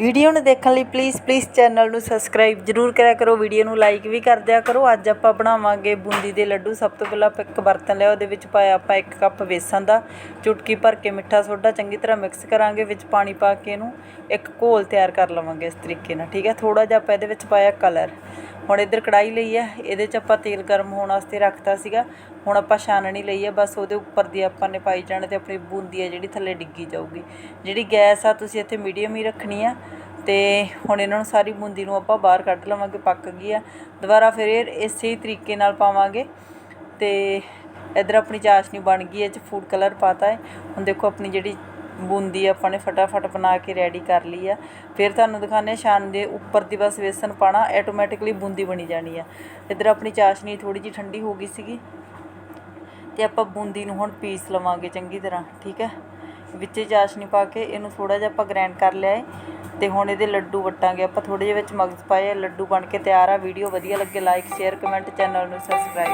Video ਨੂੰ ਦੇਖਣ ਲਈ ਪਲੀਜ਼ ਪਲੀਜ਼ ਚੈਨਲ ਨੂੰ ਸਬਸਕ੍ਰਾਈਬ ਜ਼ਰੂਰ ਕਰਿਆ ਕਰੋ। ਵੀਡੀਓ ਨੂੰ ਲਾਈਕ ਵੀ ਕਰ ਦਿਆ ਕਰੋ। ਅੱਜ ਆਪਾਂ ਬਣਾਵਾਂਗੇ ਬੂੰਦੀ ਦੇ ਲੱਡੂ। ਸਭ ਤੋਂ ਪਹਿਲਾਂ ਆਪਾਂ ਇੱਕ ਬਰਤਨ ਲਿਆ, ਉਹਦੇ ਵਿੱਚ ਪਾਇਆ ਆਪਾਂ ਇੱਕ ਕੱਪ ਬੇਸਨ ਦਾ। ਚੁਟਕੀ ਭਰ ਕੇ ਮਿੱਠਾ ਸੋਡਾ ਚੰਗੀ ਤਰ੍ਹਾਂ ਮਿਕਸ ਕਰਾਂਗੇ, ਵਿੱਚ ਪਾਣੀ ਪਾ ਕੇ ਇਹਨੂੰ ਇੱਕ ਘੋਲ ਤਿਆਰ ਕਰ ਲਵਾਂਗੇ ਇਸ ਤਰੀਕੇ ਨਾਲ, ਠੀਕ ਹੈ? ਥੋੜਾ ਜਿਹਾ ਆਪਾਂ ਇਹਦੇ ਵਿੱਚ ਪਾਇਆ ਕਲਰ ਹੁਣ ਇੱਧਰ ਕੜਾਈ ਲਈ ਹੈ ਇਹਦੇ 'ਚ ਆਪਾਂ ਤੇਲ ਗਰਮ ਹੋਣ ਵਾਸਤੇ ਰੱਖਤਾ ਸੀਗਾ, ਹੁਣ ਆਪਾਂ ਛਾਨਣੀ ਲਈ ਹੈ ਬਸ ਉਹਦੇ ਉੱਪਰ ਦੀ ਆਪਾਂ ਨੇ ਪਾਈ ਜਾਣਾ ਤੇ ਆਪਣੀ ਬੂੰਦੀ ਹੈ ਜਿਹੜੀ ਥੱਲੇ ਡਿੱਗੀ ਜਾਊਗੀ। ਜਿਹੜੀ ਗੈਸ ਆ, ਤੁਸੀਂ ਇੱਥੇ ਮੀਡੀਅਮ ਹੀ ਰੱਖਣੀ ਆ, ਤੇ ਹੁਣ ਇਹਨਾਂ ਨੂੰ ਸਾਰੀ ਬੂੰਦੀ ਨੂੰ ਆਪਾਂ ਬਾਹਰ ਕੱਢ ਲਵਾਂਗੇ, ਪੱਕ ਗਈ ਆ। ਦੁਬਾਰਾ ਫਿਰ ਇਹ ਇਸੇ ਹੀ ਤਰੀਕੇ ਨਾਲ ਪਾਵਾਂਗੇ, ਤੇ ਇੱਧਰ ਆਪਣੀ ਚਾਸ਼ਨੀ ਬਣ ਗਈ ਹੈ ਇਹ 'ਚ ਫੂਡ ਕਲਰ ਪਾਤਾ ਹੈ। ਹੁਣ ਦੇਖੋ ਆਪਣੀ ਜਿਹੜੀ ਬੂੰਦੀ ਆਪਾਂ ਨੇ ਫਟਾਫਟ ਬਣਾ ਕੇ ਰੈਡੀ ਕਰ ਲਈ ਆ। ਫਿਰ ਤੁਹਾਨੂੰ ਦਿਖਾਣੇ ਸ਼ਾਨ ਦੇ ਉੱਪਰ ਦੀ ਬਸ ਵੇਸਣ ਪਾਣਾ ਆਟੋਮੈਟਿਕਲੀ ਬੂੰਦੀ ਬਣੀ ਜਾਣੀ ਆ। ਇੱਧਰ ਆਪਣੀ ਚਾਸ਼ਨੀ ਥੋੜੀ ਜਿਹੀ ਠੰਡੀ ਹੋ ਗਈ ਸੀਗੀ। ਤੇ ਆਪਾਂ ਬੂੰਦੀ ਨੂੰ ਹੁਣ ਪੀਸ ਲਵਾਂਗੇ ਚੰਗੀ ਤਰ੍ਹਾਂ ਠੀਕ ਹੈ ਵਿੱਚੇ ਚਾਸ਼ਨੀ ਪਾ ਕੇ ਇਹਨੂੰ ਥੋੜਾ ਜਿਹਾ ਆਪਾਂ ਗ੍ਰਾਈਂਡ ਕਰ ਲਿਆ ਹੈ ਤੇ ਹੁਣ ਇਹਦੇ ਲੱਡੂ ਵਟਾਂਗੇ। ਆਪਾਂ ਥੋੜੇ ਜਿਹੇ ਵਿੱਚ ਮਗਜ਼ ਪਾਏ ਆ, ਲੱਡੂ ਬਣ ਕੇ ਤਿਆਰ ਆ। ਵੀਡੀਓ ਵਧੀਆ ਲੱਗੇ ਲਾਈਕ ਸ਼ੇਅਰ ਕਮੈਂਟ ਚੈਨਲ ਨੂੰ ਸਬਸਕ੍ਰਾਈਬ